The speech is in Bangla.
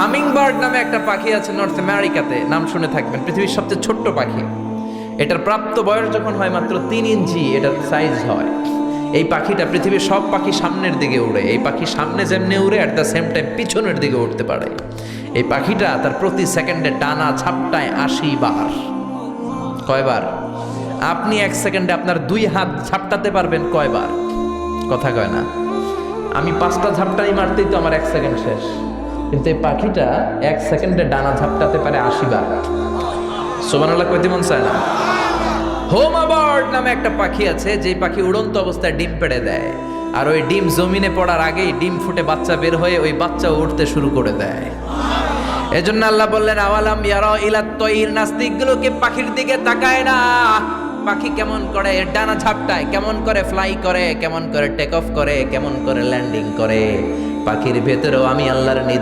হামিং বার্ড নামে একটা পাখি আছে নর্থ আমেরিকাতে নাম শুনে থাকবেন। পৃথিবীর সবচেয়ে ছোট্ট পাখি। এটার প্রাপ্ত বয়স যখন হয় মাত্র তিন ইঞ্চি, এটার সাইজ হয়। এই পাখিটা পৃথিবীর সব পাখি সামনের দিকে উড়ে। এই পাখি সামনে যেমনি উড়ে অ্যাট দ্য সেম টাইম পিছনের দিকে উঠতে পারে। এই পাখিটা তার প্রতি সেকেন্ডে টানা ছাপটায় আশি বার। কয়বার? আপনি এক সেকেন্ডে আপনার দুই হাত ঝাপটাতে পারবেন কয়বার? কথা কয় না। আমি পাঁচটা ঝাপটাই মারতেই তো আমার এক সেকেন্ড শেষ। কিন্তু এই পাখিটা এক সেকেন্ডে ডানা ঝাপটাতে পারে আশি বার। সোমানাল্লাহ কইতে মন চায় না। হোম বার্ড নামে একটা পাখি আছে যে পাখি উড়ন্ত অবস্থায় ডিম পেড়ে দেয়। আর ওই ডিম জমিনে পড়ার আগেই ডিম ফুটে বাচ্চা বের হয়ে ওই বাচ্চা উঠতে শুরু করে দেয়। এজন্য আল্লাহ বললেন, আওয়ালাম ইয়ারা ইলা তৈর নাস্তিকগুলোকে পাখির দিকে তাকায় না। পাখি কেমন করে ডানা ঝাপটায়, কেমন করে ফ্লাই করে, কেমন করে টেক অফ করে, কেমন করে ল্যান্ডিং করে। পাখির ভেতরেও আমি আল্লাহর নিদ